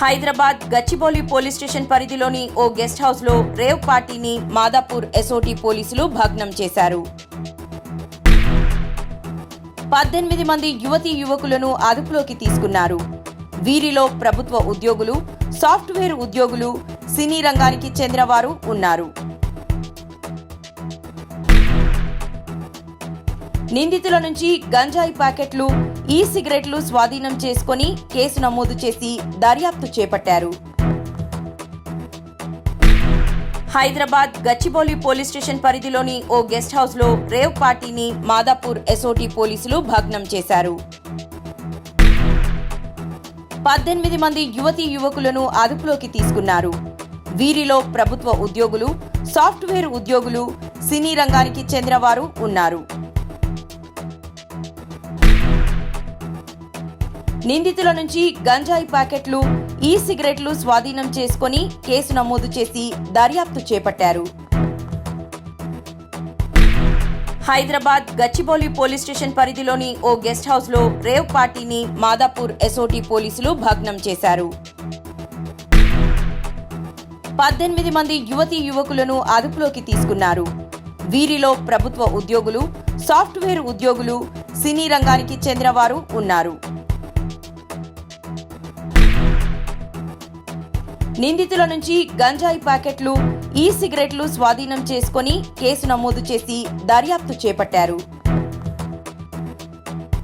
Hyderabad Gachibowli police station పరిధిలోని ఓ guest హౌస్లో rave పార్టీని మాదాపూర్ ఎస్ఓటి పోలీసులు భగ్నం చేశారు. పద్దెనిమిది మంది యువతీ యువకులను అదుపులోకి తీసుకున్నారు. వీరిలో ప్రభుత్వ ఉద్యోగులు సాఫ్ట్వేర్ ఉద్యోగులు సినీ రంగానికి చెందినవారు ఉన్నారు. నిందితుల నుంచి గంజాయి ప్యాకెట్లు ఈ సిగరెట్లు స్వాధీనం చేసుకొని కేసు నమోదు చేసి దర్యాప్తు చేపట్టారు. హైదరాబాద్ గచ్చిబౌలి పోలీస్ స్టేషన్ పరిధిలోని ఓ గెస్ట్ హౌస్లో రేవ్ పార్టీని మాదాపూర్ ఎస్ఓటీ పోలీసులు భగ్నం చేశారు. పద్దెనిమిది మంది యువతీ యువకులను అదుపులోకి తీసుకున్నారు. వీరిలో ప్రభుత్వ ఉద్యోగులు సాఫ్ట్వేర్ ఉద్యోగులు సినీ రంగానికి చెందినవారు ఉన్నారు. నిందితుల నుంచి గంజాయి ప్యాకెట్లు ఈ సిగరెట్లు స్వాధీనం చేసుకొని కేసు నమోదు చేసి దర్యాప్తు చేపట్టారు. హైదరాబాద్ గచ్చిబౌలి పోలీస్ స్టేషన్ పరిధిలోని ఓ గెస్ట్ హౌస్లో రేవ్ పార్టీని మాదాపూర్ ఎస్ఓటీ పోలీసులు భగ్నం చేశారు. పద్దెనిమిది మంది యువతీ యువకులను అదుపులోకి తీసుకున్నారు. వీరిలో ప్రభుత్వ ఉద్యోగులు సాఫ్ట్వేర్ ఉద్యోగులు సినీ రంగానికి చెందినవారు ఉన్నారు. నిందితుల నుంచి గంజాయి ప్యాకెట్లు ఈ సిగరెట్లు స్వాధీనం చేసుకొని కేసు నమోదు చేసి దర్యాప్తు చేపట్టారు.